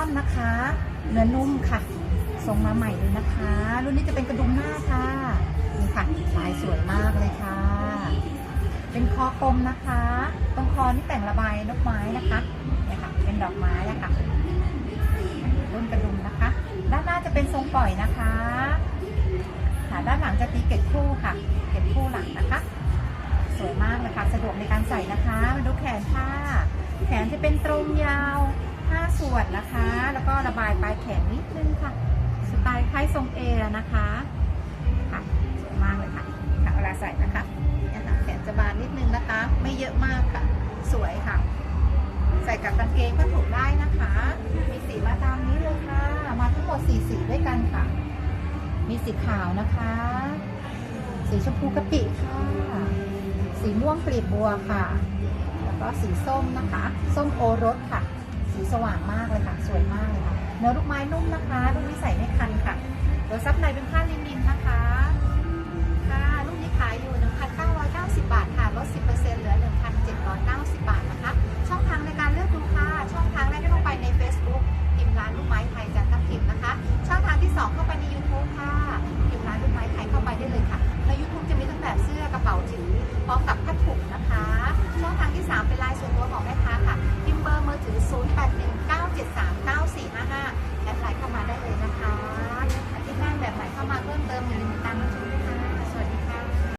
อนนะคะ เนื้อนุ่มค่ะทรงมาใหม่เลยนะคะ รุ่นนี้จะเป็นกระดุมหน้าค่ะนี่ค่ะลายสวยมากเลยค่ะ เป็นคอกลมนะคะตรงคอนี่แต่งระบายดอกไม้นะคะเนี่ยค่ะ เป็นดอกไม้อะค่ะรุ่นกระดุมนะคะ ด้านหน้าจะเป็นทรงปล่อยนะคะค่ะด้านหลังจะตีเก็ดคู่ค่ะ เก็ดคู่หลังนะคะ สวยมากเลยค่ะสะดวกในการใส่นะคะ มาดูแขนค่ะ แขนจะเป็นตรงยาว 5 ส่วนนะคะ แล้วก็ระบายปลายแขนนิดนึงค่ะ สไตล์คล้ายทรงเอนะคะค่ะสวยมากเลยค่ะค่ะเวลาใส่นะคะเนี่ยค่ะแขนจะบานนิดนึงนะคะ ไม่เยอะมากค่ะ สวยค่ะ ใส่กับกางเกงก็ถูกได้นะคะ มีสีมาตามนี้เลยค่ะ มาทั้งหมดสีสีด้วยกันค่ะ มีสีขาวนะคะ สีชมพูกะปิค่ะ สีม่วงกลีบบัวค่ะ แล้วก็สีส้มนะคะ ส้มโอรสค่ะ สีสว่างมากเลยค่ะ สวยมากเลยค่ะ เนื้อลูกไม้นุ่มนะคะลูกนี้ใส่ไม่คันค่ะเดี๋ยวซับในเป็นผ้าลินินนะคะ ค่ะลูกนี้ขายอยู่ 1,990 บาทค่ะลด 10%เหลือ 1,790 บาทนะคะ ช่องทางในการเลือกดูค่ะ ช่องทางแรกก็ต้องไปใน Facebook พิมพ์ร้านลูกไม้ไทยจันทพิมพ์นะคะ ช่องทางที่ 2 เข้าไปใน YouTube ค่ะพิมพ์ร้านลูกไม้ไทยเข้าไปได้เลยค่ะใน YouTube จะมีทั้งแบบเสื้อกระเป๋าถือพร้อมกับกระถุงนะคะ ช่องทางที่ 3 เป็นลายส่วนตัวของแม่